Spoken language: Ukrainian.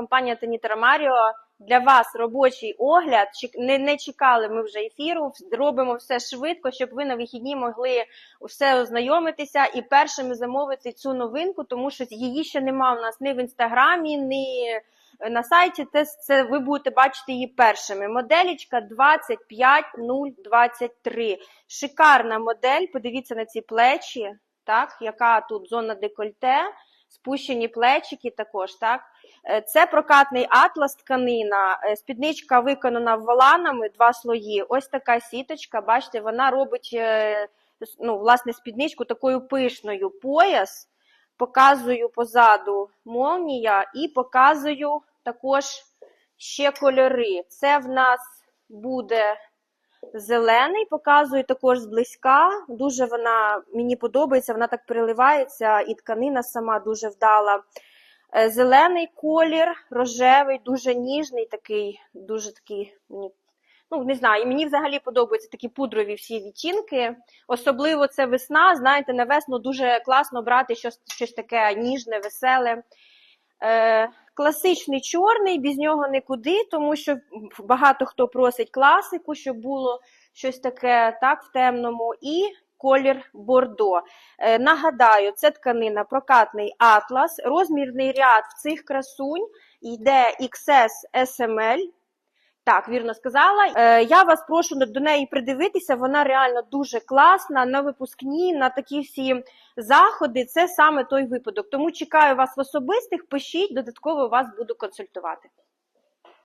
компанія Таніта Маріо. Для вас робочий огляд. Не, не чекали ми вже ефіру. Робимо все швидко, щоб ви на вихідні могли все ознайомитися і першими замовити цю новинку, тому що її ще нема у нас ні в інстаграмі, ні на сайті. Це, це ви будете бачити її першими. Моделічка 25023. Шикарна модель. Подивіться на ці плечі, так, яка тут зона декольте, спущені плечики також, так. Е, Це прокатний атлас тканина, е, спідничка виконана воланами, два слої. Ось така сіточка, бачите, вона робить е, ну, власне спідничку такою пишною. Пояс, показую позаду молнія і показую також ще кольори. Це в нас буде зелений, показую також зблизька. Дуже вона мені подобається, вона так переливається, і тканина сама дуже вдала. Е, Зелений колір, рожевий, дуже ніжний, такий, дуже такий, ну не знаю, і мені взагалі подобаються такі пудрові всі відтінки. Особливо це весна. Знаєте, на весну дуже класно брати щось, щось таке ніжне, веселе. Е, класичний чорний, без нього нікуди, тому що багато хто просить класику, щоб було щось таке так в темному. І колір бордо. Е, нагадаю, це тканина прокатний атлас. Розмірний ряд в цих красунь йде XS SML. Так, вірно сказала. Е, я вас прошу до неї придивитися. Вона реально дуже класна. На випускні, на такі всі заходи. Це саме той випадок. Тому чекаю вас в особистих. Пишіть, додатково вас буду консультувати.